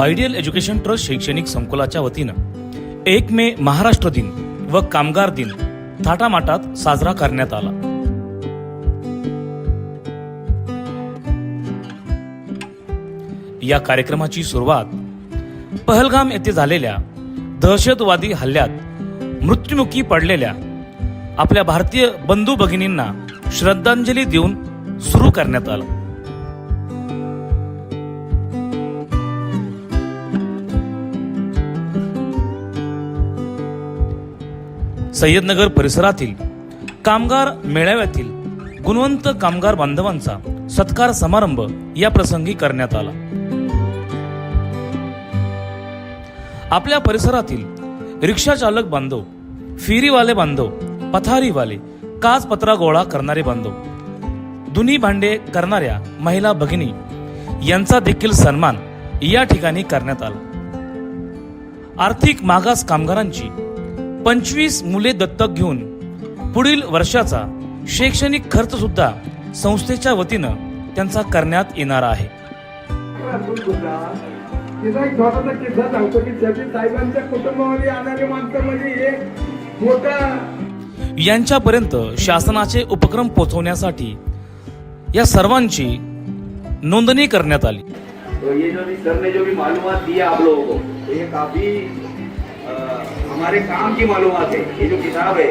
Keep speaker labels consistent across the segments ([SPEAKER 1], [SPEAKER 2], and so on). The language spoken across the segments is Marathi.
[SPEAKER 1] आयडियल एज्युकेशन ट्रस्ट शैक्षणिक संकुलाच्या वतीनं एक मे महाराष्ट्र दिन व कामगार दिन थाटामाटात साजरा करण्यात आला. या कार्यक्रमाची सुरुवात पहलगाम येथे झालेल्या दहशतवादी हल्ल्यात मृत्युमुखी पडलेल्या आपल्या भारतीय बंधू भगिनींना श्रद्धांजली देऊन सुरू करण्यात आलं. सय्यदनगर परिसरातील कामगार मेळाव्यातील गुणवंत कामगार बांधवांचा सत्कार समारंभ या प्रसंगी करण्यात आला. आपल्या परिसरातील रिक्षा चालक बांधव फेरीवाले बांधव पथारीवाले काच पत्रा गोळा करणारे बांधव दुनी भांडे करणाऱ्या महिला भगिनी यांचा देखील सन्मान या ठिकाणी करण्यात आला. आर्थिक मागास कामगारांची पंचवीस मुले दत्तक घेऊन पुढील वर्षाचा शैक्षणिक खर्च सुद्धा संस्थेच्या वतीनं त्यांचा करण्यात येणार आहे.
[SPEAKER 2] तिचा एक छोटासा किस्सा सांगतो की शफी साहेबांच्या कुटुंबामध्ये येणारे माणसं म्हणजे एक मोठा
[SPEAKER 1] यांच्यापर्यंत शासनाचे उपक्रम पोहोचवण्यासाठी या सर्वांची नोंदणी करण्यात आली.
[SPEAKER 3] तो ये जो भी सर ने जो भी मालूमात दी है आप लोगों को ये काफी हमारे काम की मालूम है। ये जो किताब है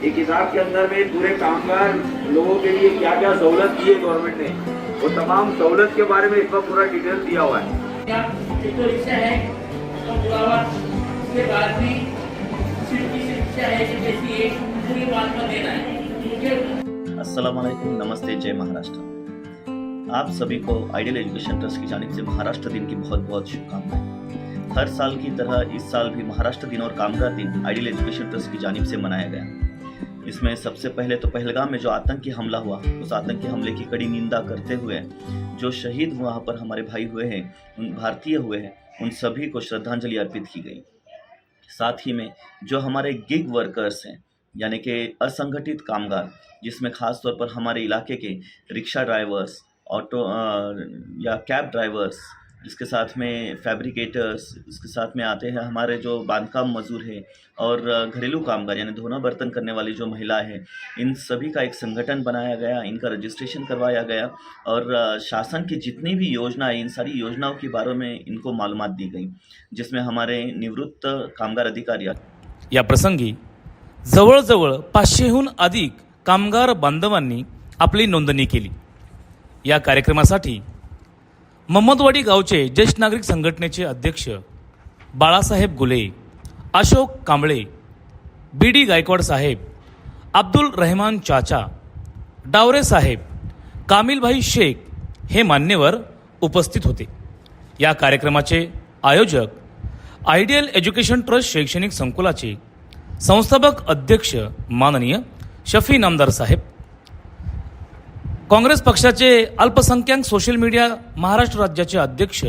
[SPEAKER 3] ये किताब के अंदर में पूरे कामगार लोगों के लिए क्या क्या सहूलत दी है गवर्नमेंट ने वो तमाम सहूलत के बारे में इसमें पूरा डिटेल दिया हुआ है।
[SPEAKER 4] तो है उसके बाद में सिर्फ़ की रिक्शा है कि जैसी एक पूरी बात का देना है।
[SPEAKER 5] अस्सलाम वालेकुम नमस्ते जय महाराष्ट्र। आप सभी को आइडियल एजुकेशन ट्रस्ट की जानिब से महाराष्ट्र दिन की बहुत बहुत शुभकामनाएँ। हर साल की तरह इस साल भी महाराष्ट्र दिन और कामगार दिन आइडियल एजुकेशन ट्रस्ट की जानिब से मनाया गया। इसमें सबसे पहले तो पहलगाम में जो आतंकी हमला हुआ, उस आतंकी हमले की कड़ी निंदा करते हुए, जो शहीद वहाँ पर हमारे भाई हुए हैं, उन भारतीय हुए हैं, उन सभी को श्रद्धांजलि अर्पित की गई। साथ ही में जो हमारे गिग वर्कर्स हैं, यानी कि असंगठित कामगार, जिसमें ख़ास तौर पर हमारे इलाके के रिक्शा ड्राइवर्स ऑटो या कैब ड्राइवर्स इसके साथ में फैब्रिकेटर्स इसके साथ में आते हैं हमारे जो बांधकाम मजदूर हैं और घरेलू कामगार यानी धोना बर्तन करने वाली जो महिला है इन सभी का एक संगठन बनाया गया इनका रजिस्ट्रेशन करवाया गया और शासन की जितनी भी योजना है इन सारी योजनाओं के बारे में इनको मालूमात दी गई जिसमें हमारे निवृत्त कामगार अधिकारी
[SPEAKER 1] या प्रसंगी जवळजवळ पाचशेहून अधिक कामगार बांधवांनी आपली नोंदणी केली. या कार्यक्रमासाठी महम्मदवाडी गावचे ज्येष्ठ नागरिक संघटनेचे अध्यक्ष बाळासाहेब गुले अशोक कांबळे बी डी गायकवाड साहेब अब्दुल रहमान चाचा डावरे साहेब कामिलभाई शेख हे मान्यवर उपस्थित होते. या कार्यक्रमाचे आयोजक आयडियल एज्युकेशन ट्रस्ट शैक्षणिक संकुलाचे संस्थापक अध्यक्ष माननीय शफी नामदार साहेब काँग्रेस पक्षाचे अल्पसंख्याक सोशल मीडिया महाराष्ट्र राज्याचे अध्यक्ष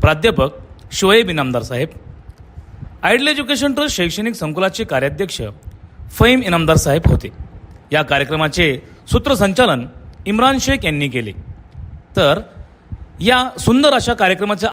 [SPEAKER 1] प्राध्यापक Shoaib Inamdar saheb idol education trust शैक्षणिक संकुलाचे कार्याध्यक्ष फहीम इनामदार साहेब होते. या कार्यक्रमाचे सूत्रसंचालन इम्रान शेख यांनी केले. तर या सुंदर अशा कार्यक्रमाच्या